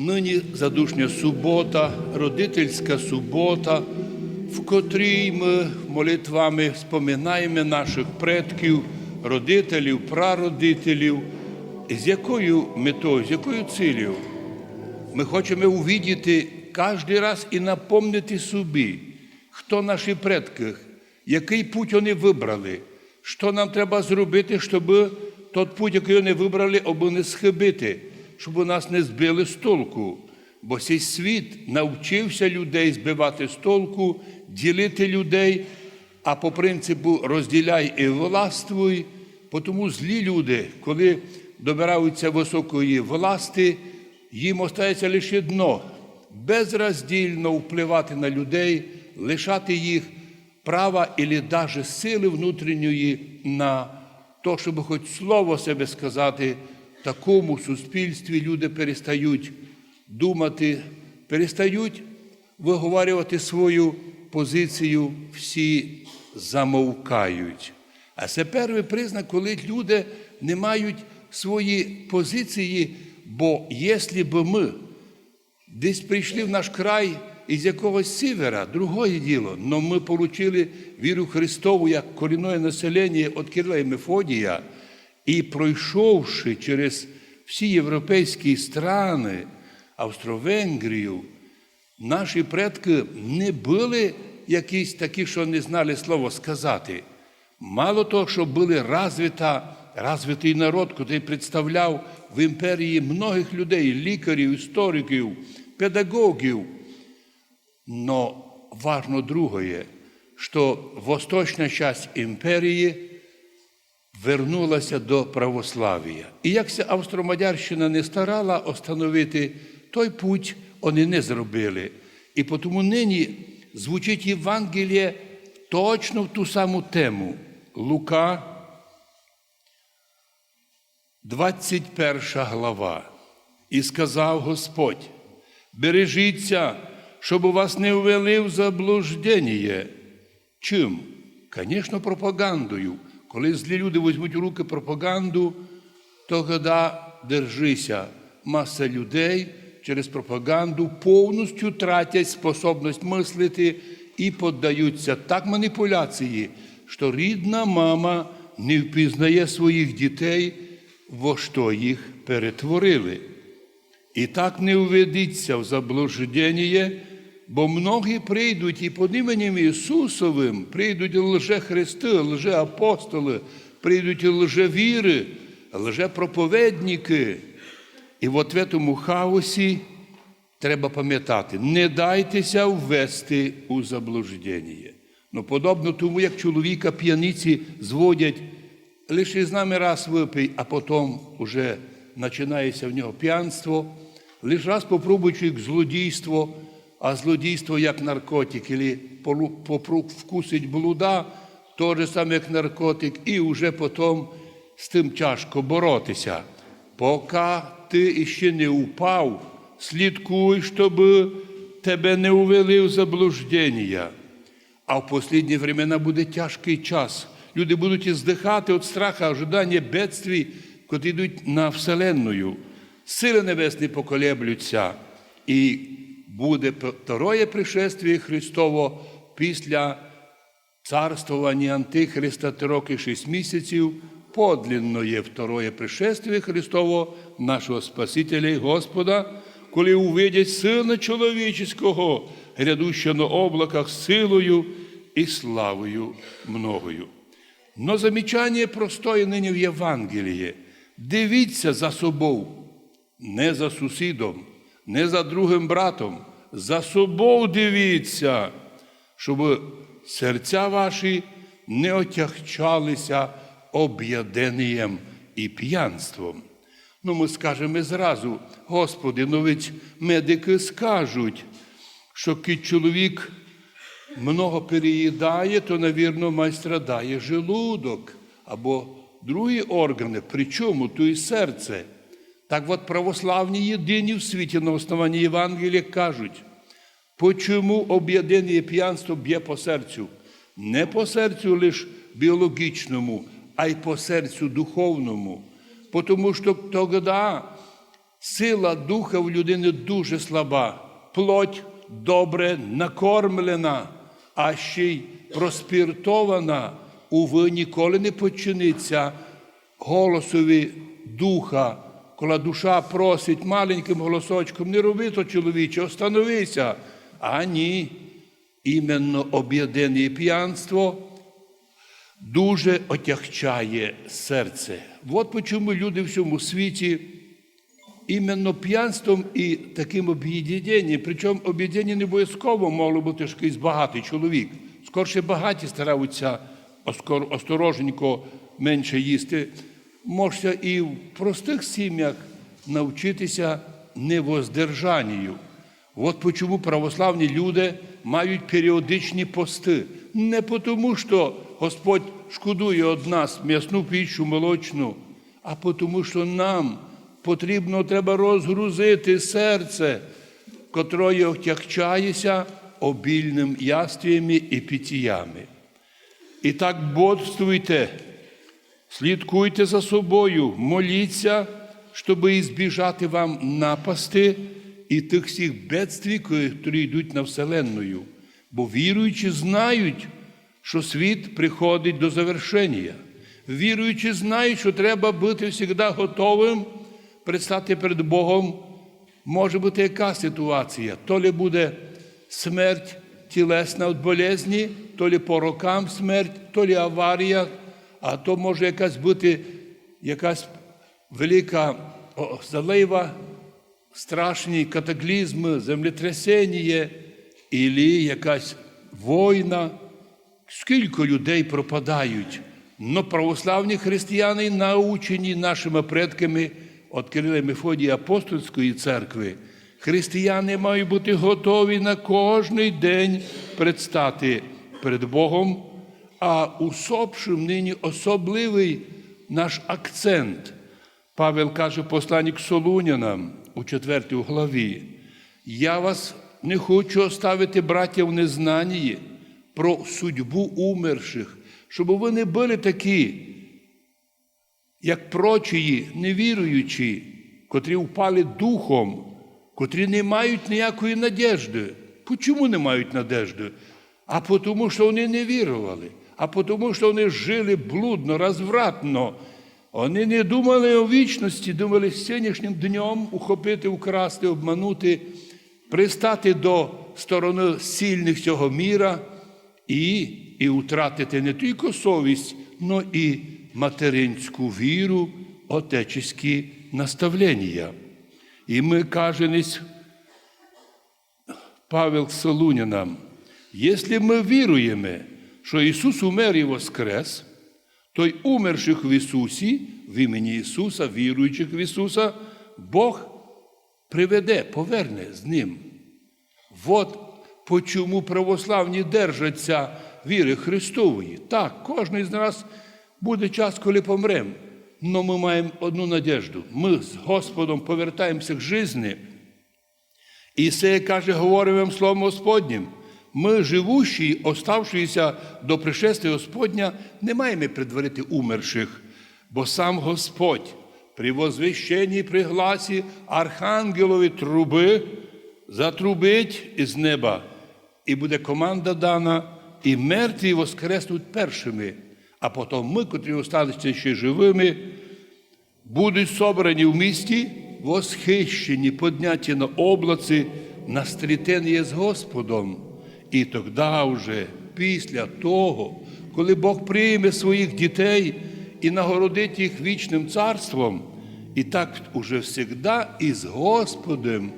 Нині задушня субота, родительська субота, в котрій ми молитвами споминаємо наших предків, родителів, прародителів. З якою метою, з якою цілею? Ми хочемо увідіти кожен раз і напомнити собі, хто наші предки, який путь вони вибрали, що нам треба зробити, щоб той путь, який вони вибрали, аби не схибити, щоб у нас не збили з толку. Бо цей світ навчився людей збивати з толку, ділити людей, а по принципу розділяй і властвуй. Тому злі люди, коли добираються високої власти, їм остається лише дно безроздільно впливати на людей, лишати їх права і навіть сили внутрішньої на то, щоб хоч слово себе сказати, такому суспільстві люди перестають думати, перестають виговорювати свою позицію, всі замовкають. А це перший признак, коли люди не мають свої позиції, бо якщо б ми десь прийшли в наш край із якогось сівера, другое діло, але ми отримали віру Христову як корінне населення від Кирила і Мефодія, і пройшовши через всі європейські страни, Австро-Венгрію, наші предки не були якісь такі, що не знали слово сказати. Мало того, що були розвита, розвитий народ, який представляв в імперії многих людей, лікарів, істориків, педагогів. Но важно другое, що восточна часть імперії вернулася до православ'я. І як ця Австро-Мадярщина не старала остановити той путь, вони не зробили. І тому нині звучить Євангеліє точно в ту саму тему. Лука, 21 глава. І сказав Господь: бережіться, щоб у вас не ввели в заблуждення. Чим? Звісно, пропагандою. Коли злі люди візьмуть у руки пропаганду, то года держися. Маса людей через пропаганду повністю тратять способність мислити і піддаються так маніпуляції, що рідна мама не впізнає своїх дітей, во що їх перетворили. І так не уведіться в заблуждення, бо многі прийдуть і під іменем Ісусовим прийдуть лже-христи, лже-апостоли, прийдуть лже-віри, лже-проповедники. І от в цьому хаосі треба пам'ятати, не дайтеся ввести у заблуждення. Ну, подобно тому, як чоловіка п'яниці зводять, лише з нами раз випий, а потім вже починається в нього п'янство. Лише раз попробуй чоловік злодійство, а злодійство як наркотик, або вкусить блуда, то же саме як наркотик, і вже потім з тим тяжко боротися. Поки ти ще не упав, слідкуй, щоб тебе не увели в заблуждення. А в останні времена буде тяжкий час. Люди будуть здихати від страха, ожидання бедствій, котрі йдуть на Вселенную. Сили небесні поколеблються, і буде второе пришествие Христово після царствування Антихриста три роки шість місяців. Подлинно є второе пришествие Христово, нашого Спасителя і Господа, коли увидять Сина чоловічого, грядущого на облаках силою і славою многою. Но замічання простое нині в Євангелії. Дивіться за собою, не за сусідом, не за другим братом, за собою дивіться, щоб серця ваші не отягчалися об'єднанням і п'янством. Ну, ми скажемо зразу, Господи, ну ведь медики скажуть, що кіт чоловік много переїдає, то, навірно, май страдає желудок або другі органи, причому то і серце. Так от православні єдині в світі на основанні Євангелія кажуть, почому об'єднання п'янство б'є по серцю? Не по серцю лише біологічному, а й по серцю духовному. Тому що тоді Сила духа в людини дуже слаба, плоть добре накормлена, а ще й проспіртована, уви ніколи не починиться голосові духа, коли душа просить маленьким голосочком, не роби то, чоловіче, остановися. А ні, іменно об'єднання і п'янство дуже отягчає серце. От чому люди в цьому світі іменно п'янством і таким об'єднанням, причому об'єднання не обов'язково могло бути ж якийсь багатий чоловік. Скорше багаті стараються осторожненько менше їсти. Можна і в простих сім'ях навчитися невоздержанню. От чому православні люди мають періодичні пости. Не тому, що Господь шкодує від нас м'ясну піщу молочну, а тому, що нам потрібно треба розгрузити серце, котроє отягчається обільним яствіями і питіями. І так бодствуйте, слідкуйте за собою, моліться, щоб збіжати вам напасти і тих всіх бедствій, які йдуть на Вселенную. Бо віруючі знають, що світ приходить до завершення. Віруючі знають, що треба бути завжди готовим предстати перед Богом. Може бути яка ситуація? То ли буде смерть тілесна від болезні, то ли по рокам смерть, то ли аварія, а то може якась бути якась велика залива, страшні катаклізми, землетрясення, і якась війна. Скільки людей пропадають, но православні християни научені нашими предками від Кирила і Апостольської церкви. Християни мають бути готові на кожний день предстати перед Богом, а усопшим нині особливий наш акцент. Павел каже посланник Солунянам у 4 главі. Я вас не хочу оставити, браття, в незнанні про судьбу умерших, щоб ви не були такі, як прочії, невіруючі, котрі впали духом, котрі не мають ніякої надежди. Чому не мають надежди? А тому, що вони не вірували, а тому, що вони жили блудно, розвратно. Вони не думали о вічності, думали сьогоднішнім днем ухопити, украсти, обманути, пристати до сторони сильних цього міра і, і втратити не тільки совість, але і материнську віру, отечеські наставлення. І ми каже Павел Солунянам, якщо ми віруємо, що Ісус умер і воскрес, то й умерших в Ісусі, в імені Ісуса, віруючих в Ісуса, Бог приведе, поверне з Ним. От почому православні держаться віри Христової. Так, кожен з нас буде час, коли помремо. Але ми маємо одну надежду. Ми з Господом повертаємося к житті. І це каже, говоримо словом Господнім. Ми, живущі, оставшися до пришестя Господня, не маємо предварити умерших, бо сам Господь при возвещенні при гласі архангелові труби затрубить із неба, і буде команда дана, і мертві воскреснуть першими, а потім ми, котрі остануться ще живими, будуть собрані в місті, восхищені, подняті на облаці, на стрітення з Господом. І тоді вже після того, коли Бог прийме своїх дітей і нагородить їх вічним царством, і так уже всегда і з Господом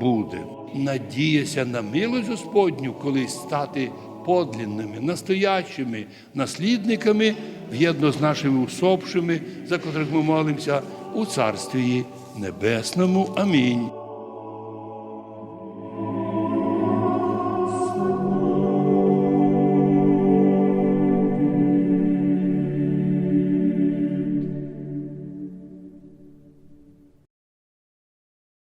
буде. Надіяся на милость Господню, колись стати подлинними, настоящими наслідниками в'єдно з нашими усопшими, за котрих ми молимося у Царстві Небесному. Амінь.